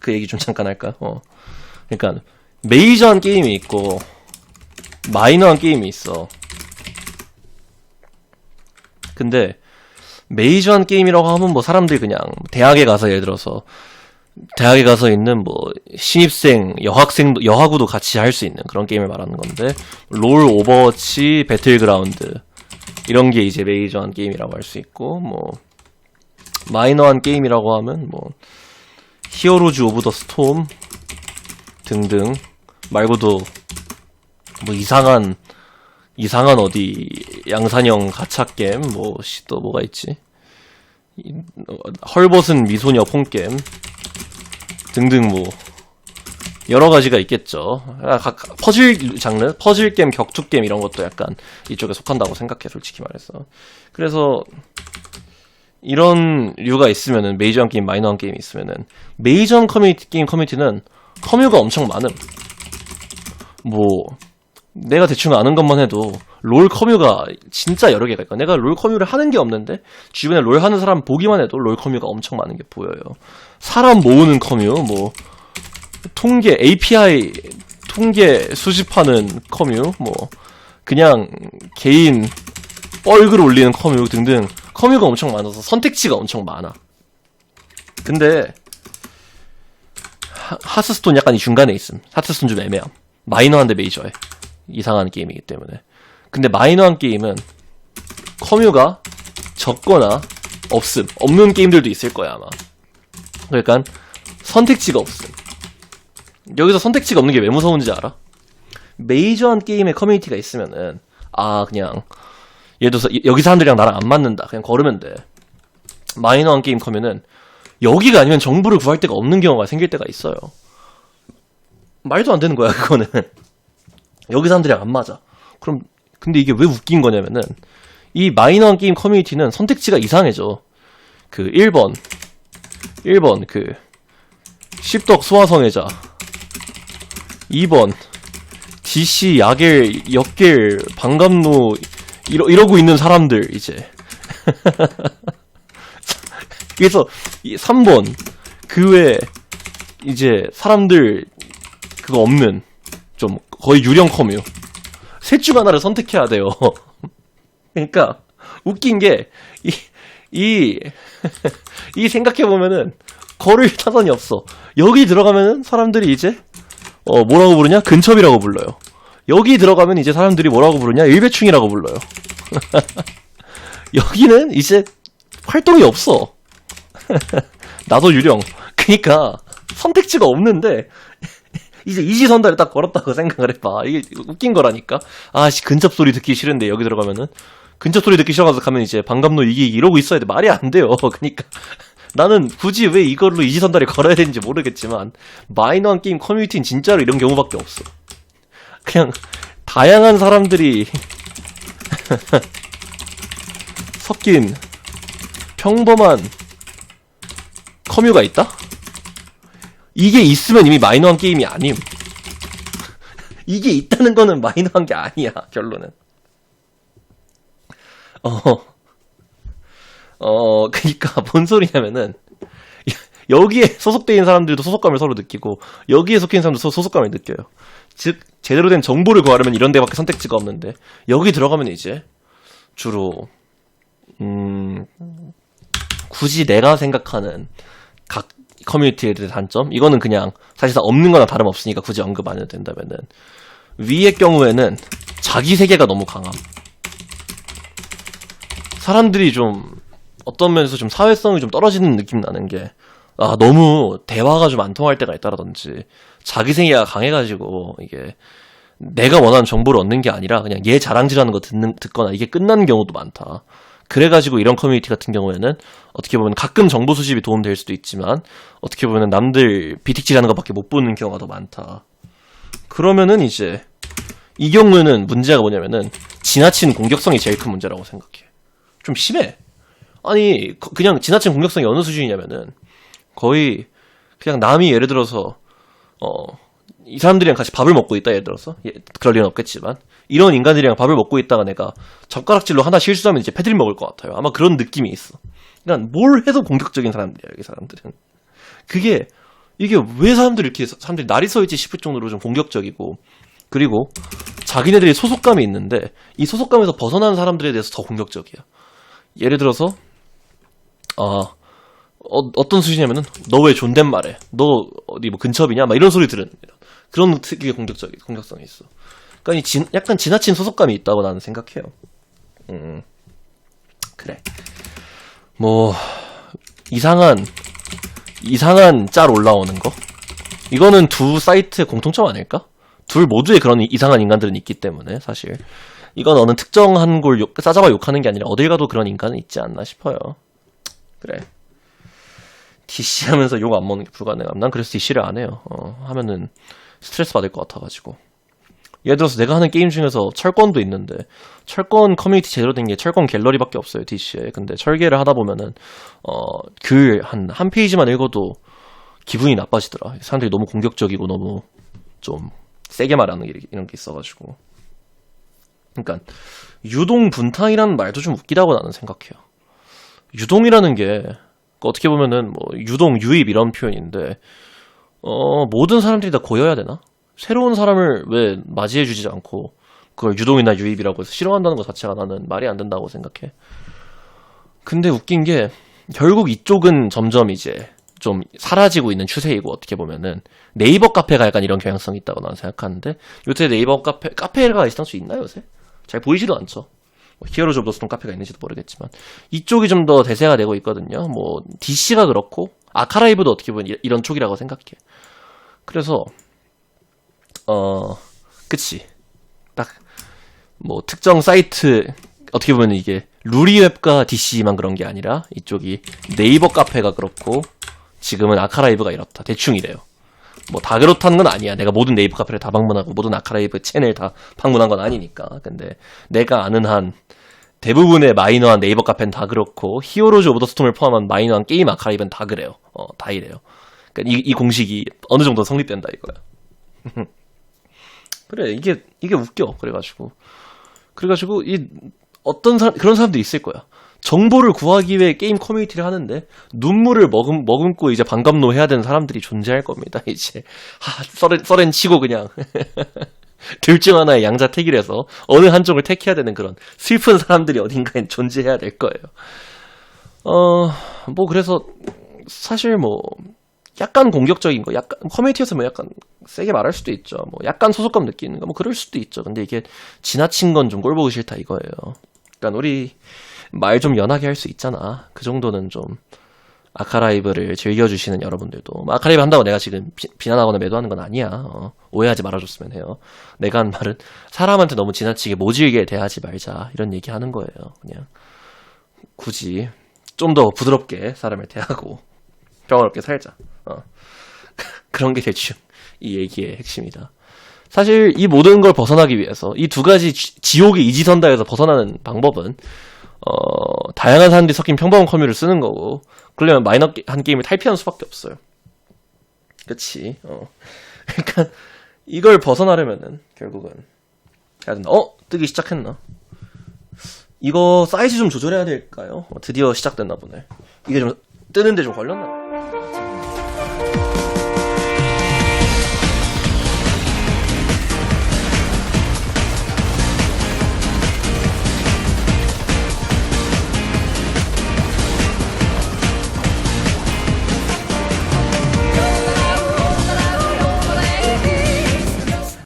그 얘기 좀 잠깐 할까? 어. 그러니까 메이저한 게임이 있고 마이너한 게임이 있어. 근데 메이저한 게임이라고 하면 뭐 사람들이 그냥 대학에 가서 예를 들어서 대학에 가서 있는 뭐 신입생 여학생 여하구도 같이 할 수 있는 그런 게임을 말하는 건데 롤 오버워치 배틀그라운드 이런 게 이제 메이저한 게임이라고 할 수 있고 뭐 마이너한 게임이라고 하면 뭐 히어로즈 오브 더 스톰 등등 말고도 뭐 이상한 이상한 어디 양산형 가챠 게임 뭐또 뭐가 있지 이, 어, 헐벗은 미소녀 폰 게임 등등 뭐 여러 가지가 있겠죠. 아, 각 퍼즐 장르, 퍼즐 게임, 격투 게임 이런 것도 약간 이쪽에 속한다고 생각해 솔직히 말해서. 그래서 이런 류가 있으면은 메이저한 게임, 마이너한 게임이 있으면은 메이저한 커뮤니티 게임 커뮤니티는 커뮤가 엄청 많음. 뭐 내가 대충 아는 것만 해도 롤 커뮤가 진짜 여러 개가 있고 내가 롤 커뮤를 하는 게 없는데 주변에 롤 하는 사람 보기만 해도 롤 커뮤가 엄청 많은 게 보여요. 사람 모으는 커뮤, 뭐 통계 API 통계 수집하는 커뮤, 뭐 그냥 개인 뻘글 올리는 커뮤 등등 커뮤가 엄청 많아서 선택지가 엄청 많아. 근데 하, 하스스톤 약간 이 중간에 있음. 하스스톤 좀 애매함. 마이너한데 메이저해. 이상한 게임이기 때문에. 근데 마이너한 게임은 커뮤가 적거나 없음. 없는 게임들도 있을 거야, 아마. 그러니까 선택지가 없음. 여기서 선택지가 없는 게 왜 무서운지 알아? 메이저한 게임의 커뮤니티가 있으면은 아 그냥 예를 들어서 이- 여기 사람들이랑 나랑 안 맞는다. 그냥 걸으면 돼. 마이너한 게임 커뮤는 여기가 아니면 정보를 구할 데가 없는 경우가 생길 때가 있어요. 말도 안 되는 거야 그거는. 여기 사람들이랑 안 맞아. 그럼 근데 이게 왜 웃긴 거냐면은 이 마이너한 게임 커뮤니티는 선택지가 이상해져. 그 1번 1번 그 십덕 소화성애자 2번 DC 야겔 역겔 반감로 이러, 이러고 있는 사람들 이제 그래서 이 3번 그외 이제 사람들 그거 없는 좀 거의 유령 커뮤 셋 중 하나를 선택해야 돼요 그러니까 웃긴 게 이 이 이 생각해 보면은 걸을 타선이 없어. 여기 들어가면은 사람들이 이제 어 뭐라고 부르냐? 근첩이라고 불러요. 여기 들어가면 이제 사람들이 뭐라고 부르냐? 일배충이라고 불러요. 여기는 이제 활동이 없어. 나도 유령. 그니까 선택지가 없는데 이제 이지선다를 딱 걸었다고 생각을 해봐. 이게 웃긴 거라니까. 아씨 근접 소리 듣기 싫은데 여기 들어가면은 근접 소리 듣기 싫어가서 가면 이제 반감로 이기 이러고 있어야 돼. 말이 안 돼요. 그니까 나는 굳이 왜 이걸로 이지선다를 걸어야 되는지 모르겠지만 마이너한 게임 커뮤니티는 진짜로 이런 경우밖에 없어. 그냥 다양한 사람들이 섞인 평범한 커뮤가 있다? 이게 있으면 이미 마이너한 게임이 아님. 이게 있다는 거는 마이너한 게 아니야, 결론은. 어, 어, 그니까, 뭔 소리냐면은, 여기에 소속되어 있는 사람들도 소속감을 서로 느끼고, 여기에 속해 있는 사람도 소- 소속감을 느껴요. 즉, 제대로 된 정보를 구하려면 이런 데밖에 선택지가 없는데, 여기 들어가면 이제, 주로, 음, 굳이 내가 생각하는 각 커뮤니티에 대한 단점? 이거는 그냥 사실상 없는 거나 다름없으니까 굳이 언급 안 해도 된다면은, 위의 경우에는 자기 세계가 너무 강함. 사람들이 좀 어떤 면에서 좀 사회성이 좀 떨어지는 느낌 나는 게, 아, 너무 대화가 좀 안 통할 때가 있다라든지, 자기 세계가 강해가지고, 이게, 내가 원하는 정보를 얻는 게 아니라, 그냥 얘 자랑질하는 거 듣는, 듣거나, 이게 끝나는 경우도 많다. 그래가지고 이런 커뮤니티 같은 경우에는, 어떻게 보면 가끔 정보 수집이 도움될 수도 있지만, 어떻게 보면 남들 비틱질하는 것밖에 못 보는 경우가 더 많다. 그러면은 이제, 이 경우에는 문제가 뭐냐면은, 지나친 공격성이 제일 큰 문제라고 생각해. 좀 심해. 아니 거- 그냥 지나친 공격성이 어느 수준이냐면은 거의 그냥 남이 예를 들어서 어 이 사람들이랑 같이 밥을 먹고 있다 예를 들어서? 예, 그럴 리는 없겠지만. 이런 인간들이랑 밥을 먹고 있다가 내가 젓가락질로 하나 실수하면 이제 패드립 먹을 것 같아요. 아마 그런 느낌이 있어. 그러니까 뭘 해도 공격적인 사람들이야 이 사람들은. 그게 이게 왜 사람들이 이렇게 사람들이 날이 서 있지 싶을 정도로 좀 공격적이고 그리고 자기네들이 소속감이 있는데 이 소속감에서 벗어나는 사람들에 대해서 더 공격적이야. 예를 들어서 어, 어, 떤 수준이냐면은 너 왜 존댓말해? 너 어디 뭐 근첩이냐? 막 이런 소리 들은 그런 특유의 공격적 공격성이 있어. 그러니까 이 진- 약간 지나친 소속감이 있다고 나는 생각해요. 음, 그래. 뭐 이상한 이상한 짤 올라오는 거 이거는 두 사이트의 공통점 아닐까? 둘 모두에 그런 이상한 인간들은 있기 때문에 사실 이건 어느 특정한 걸 욕, 싸잡아 욕하는 게 아니라 어딜 가도 그런 인간은 있지 않나 싶어요. 그래. DC 하면서 욕 안 먹는 게 불가능함. 난 그래서 DC를 안 해요. 어, 하면은 스트레스 받을 것 같아가지고. 예를 들어서 내가 하는 게임 중에서 철권도 있는데 철권 커뮤니티 제대로 된 게 철권 갤러리밖에 없어요 DC에. 근데 철계를 하다 보면은 어 글 한한 페이지만 읽어도 기분이 나빠지더라. 사람들이 너무 공격적이고 너무 좀 세게 말하는 게 이런 게 있어가지고. 그러니까 유동 분탕이라는 말도 좀 웃기다고 나는 생각해요. 유동이라는 게 어떻게 보면은 뭐 유동 유입 이런 표현인데 어 모든 사람들이 다 고여야 되나? 새로운 사람을 왜 맞이해 주지 않고 그걸 유동이나 유입이라고 해서 싫어한다는 것 자체가 나는 말이 안 된다고 생각해. 근데 웃긴 게 결국 이쪽은 점점 이제 좀 사라지고 있는 추세이고 어떻게 보면은 네이버 카페가 약간 이런 경향성이 있다고 나는 생각하는데 요새 네이버 카페 카페가 있을 수 있나요 요새? 잘 보이지도 않죠. 뭐 히어로즈 오브 더 스톤 카페가 있는지도 모르겠지만 이쪽이 좀 더 대세가 되고 있거든요. 뭐 DC가 그렇고 아카라이브도 어떻게 보면 이- 이런 쪽이라고 생각해. 그래서 어 그치 딱 뭐 특정 사이트 어떻게 보면 이게 루리웹과 DC만 그런 게 아니라 이쪽이 네이버 카페가 그렇고 지금은 아카라이브가 이렇다 대충 이래요. 뭐 다 그렇다는 건 아니야. 내가 모든 네이버 카페를 다 방문하고 모든 아카라이브 채널 다 방문한 건 아니니까. 근데 내가 아는 한 대부분의 마이너한 네이버 카페는 다 그렇고 히어로즈 오브 더 스톰을 포함한 마이너한 게임 아카이브는 다 그래요. 어, 다 이래요. 그러니까 이, 이 공식이 어느 정도 성립된다 이거야. 그래 이게 이게 웃겨. 그래가지고 그래가지고 이 어떤 사람 그런 사람도 있을 거야. 정보를 구하기 위해 게임 커뮤니티를 하는데 눈물을 머금 머금고 이제 반감노 해야 되는 사람들이 존재할 겁니다. 이제 하 썰엔 썰엔 치고 그냥 둘 중 하나의 양자택일에서 어느 한쪽을 택해야 되는 그런 슬픈 사람들이 어딘가엔 존재해야 될 거예요. 어, 뭐 그래서 사실 뭐 약간 공격적인 거, 약간 커뮤니티에서 뭐 약간 세게 말할 수도 있죠. 뭐 약간 소속감 느끼는 거, 뭐 그럴 수도 있죠. 근데 이게 지나친 건 좀 꼴보기 싫다 이거예요. 그러니까 우리 말 좀 연하게 할 수 있잖아. 그 정도는 좀 아카라이브를 즐겨주시는 여러분들도 뭐 아카라이브 한다고 내가 지금 비, 비난하거나 매도하는 건 아니야. 어, 오해하지 말아줬으면 해요. 내가 한 말은 사람한테 너무 지나치게 모질게 대하지 말자 이런 얘기 하는 거예요. 그냥 굳이 좀 더 부드럽게 사람을 대하고 평화롭게 살자. 어. 그런 게 대충 이 얘기의 핵심이다. 사실 이 모든 걸 벗어나기 위해서 이 두 가지 지- 지옥의 이지선다에서 벗어나는 방법은 어, 다양한 사람들이 섞인 평범한 커뮤를 쓰는 거고 그러려면 마이너 게- 한 게임을 탈피하는 수밖에 없어요. 그치? 어. 그러니까 이걸 벗어나려면은 결국은 해야. 어 뜨기 시작했나? 이거 사이즈 좀 조절해야 될까요? 어, 드디어 시작됐나 보네. 이게 좀 뜨는데 좀 걸렸나? 봐.